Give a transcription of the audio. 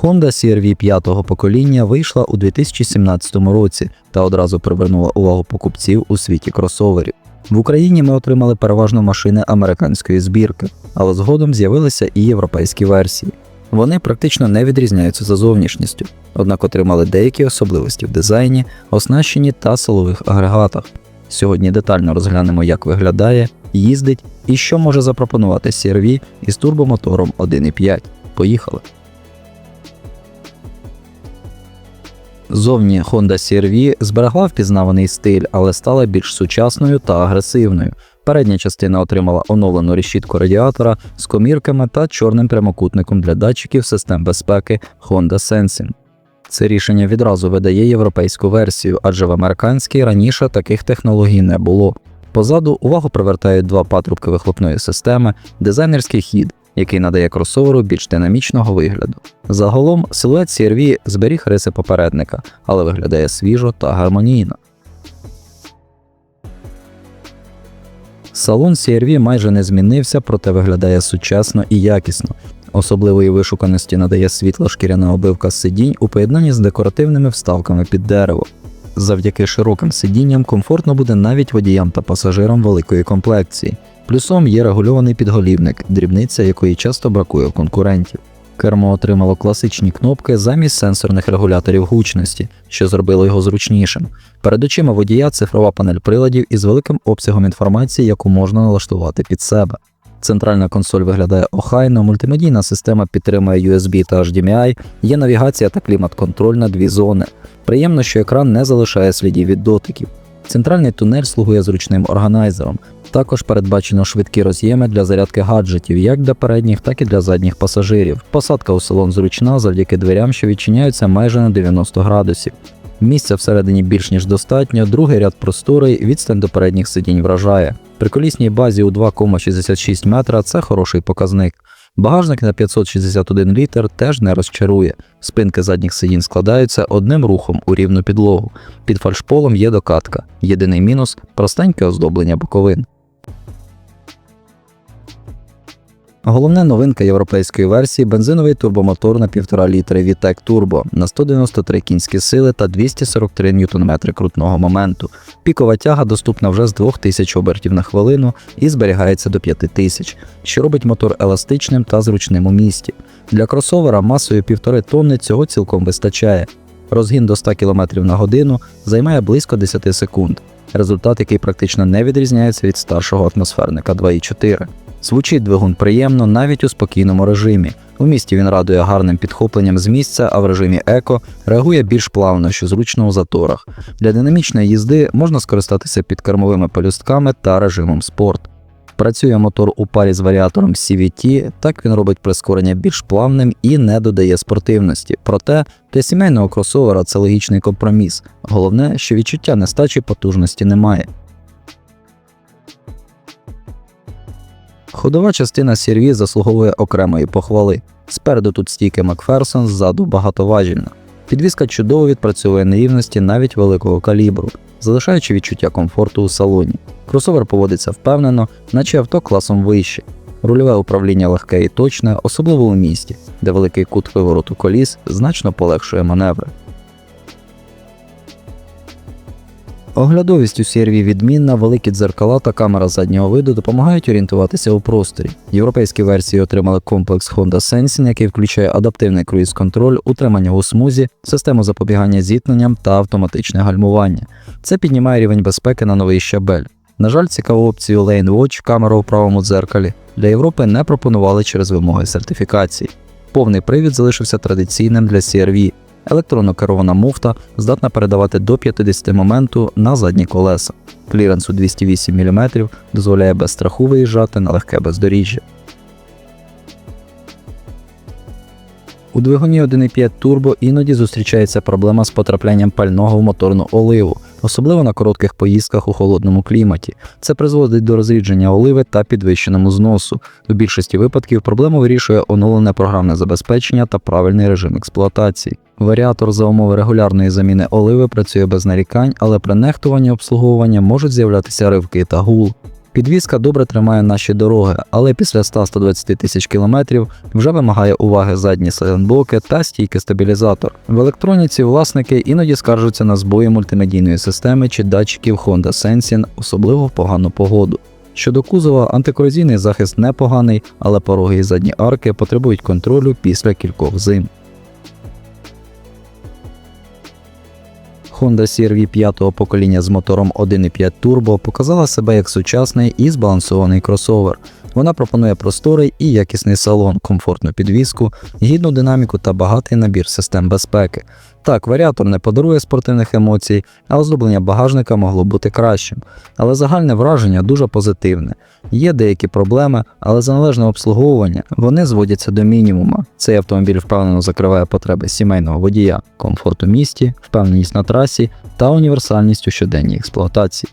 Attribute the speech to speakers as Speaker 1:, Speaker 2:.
Speaker 1: Honda CR-V п'ятого покоління вийшла у 2017 році та одразу привернула увагу покупців у світі кросоверів. В Україні ми отримали переважно машини американської збірки, але згодом з'явилися і європейські версії. Вони практично не відрізняються за зовнішністю, однак отримали деякі особливості в дизайні, оснащенні та силових агрегатах. Сьогодні детально розглянемо, як виглядає, їздить і що може запропонувати CR-V із турбомотором 1.5. Поїхали! Зовні Honda CR-V зберегла впізнаваний стиль, але стала більш сучасною та агресивною. Передня частина отримала оновлену решітку радіатора з комірками та чорним прямокутником для датчиків систем безпеки Honda Sensing. Це рішення відразу видає європейську версію, адже в американській раніше таких технологій не було. Позаду увагу привертають два патрубки вихлопної системи, дизайнерський хід, який надає кросоверу більш динамічного вигляду. Загалом силует CR-V зберіг риси попередника, але виглядає свіжо та гармонійно. Салон CR-V майже не змінився, проте виглядає сучасно і якісно. Особливої вишуканості надає світла шкіряна обивка сидінь у поєднанні з декоративними вставками під дерево. Завдяки широким сидінням комфортно буде навіть водіям та пасажирам великої комплекції. Плюсом є регульований підголівник, дрібниця якої часто бракує в конкурентів. Кермо отримало класичні кнопки замість сенсорних регуляторів гучності, що зробило його зручнішим. Перед очима водія цифрова панель приладів із великим обсягом інформації, яку можна налаштувати під себе. Центральна консоль виглядає охайно, мультимедійна система підтримує USB та HDMI, є навігація та клімат-контроль на дві зони. Приємно, що екран не залишає слідів від дотиків. Центральний тунель слугує зручним органайзером. Також передбачено швидкі роз'єми для зарядки гаджетів як для передніх, так і для задніх пасажирів. Посадка у салон зручна завдяки дверям, що відчиняються майже на 90 градусів. Місця всередині більш ніж достатньо, другий ряд просторий, відстань до передніх сидінь вражає. При колісній базі у 2,66 метра це хороший показник. Багажник на 561 літр теж не розчарує. Спинки задніх сидінь складаються одним рухом у рівну підлогу. Під фальшполом є докатка. Єдиний мінус простеньке оздоблення боковин. Головна новинка європейської версії бензиновий турбомотор на 1,5 літри VTEC Turbo на 193 кінські сили та 243 Нм крутного моменту. Пікова тяга доступна вже з 2000 обертів на хвилину і зберігається до 5000, що робить мотор еластичним та зручним у місті. Для кросовера масою 1,5 тонни цього цілком вистачає. Розгін до 100 км на годину займає близько 10 секунд. Результат, який практично не відрізняється від старшого атмосферника 2.4. Звучить двигун приємно навіть у спокійному режимі. У місті він радує гарним підхопленням з місця, а в режимі еко реагує більш плавно, що зручно у заторах. Для динамічної їзди можна скористатися підкермовими полюстками та режимом спорт. Працює мотор у парі з варіатором CVT, так він робить прискорення більш плавним і не додає спортивності. Проте для сімейного кросовера це логічний компроміс. Головне, що відчуття нестачі потужності немає. Ходова частина CR-V заслуговує окремої похвали. Спереду тут стійки Макферсон, ззаду багатоважільна. Підвізка чудово відпрацьовує нерівності навіть великого калібру, залишаючи відчуття комфорту у салоні. Кросовер поводиться впевнено, наче авто класом вище. Рульове управління легке і точне, особливо у місті, де великий кут повороту коліс значно полегшує маневри. Оглядовість у CR-V відмінна, великі дзеркала та камера заднього виду допомагають орієнтуватися у просторі. Європейські версії отримали комплекс Honda Sensing, який включає адаптивний круїз-контроль, утримання у смузі, систему запобігання зіткненням та автоматичне гальмування. Це піднімає рівень безпеки на новий щабель. На жаль, цікаву опцію Lane Watch, камера у правому дзеркалі, для Європи не пропонували через вимоги сертифікації. Повний привід залишився традиційним для CR-V, Електронно керована муфта здатна передавати до 50 моменту на задні колеса. Кліренс у 208 мм дозволяє без страху виїжджати на легке бездоріжжя. У двигуні 1.5 турбо іноді зустрічається проблема з потраплянням пального в моторну оливу, особливо на коротких поїздках у холодному кліматі. Це призводить до розрідження оливи та підвищеному зносу. У більшості випадків проблему вирішує оновлене програмне забезпечення та правильний режим експлуатації. Варіатор за умови регулярної заміни оливи працює без нарікань, але при нехтуванні обслуговування можуть з'являтися ривки та гул. Підвізка добре тримає наші дороги, але після 100-120 тисяч кілометрів вже вимагає уваги задні сайлентблоки та стійкий стабілізатор. В електроніці власники іноді скаржуться на збої мультимедійної системи чи датчиків Honda Sensing, особливо в погану погоду. Щодо кузова, антикорозійний захист непоганий, але пороги і задні арки потребують контролю після кількох зим. Honda CR-V 5 покоління з мотором 1.5 Turbo показала себе як сучасний і збалансований кросовер. Вона пропонує просторий і якісний салон, комфортну підвіску, гідну динаміку та багатий набір систем безпеки. Так, варіатор не подарує спортивних емоцій, а оздоблення багажника могло бути кращим. Але загальне враження дуже позитивне. Є деякі проблеми, але за належне обслуговування вони зводяться до мінімума. Цей автомобіль впевнено закриває потреби сімейного водія, комфорт у місті, впевненість на трасі та універсальність у щоденній експлуатації.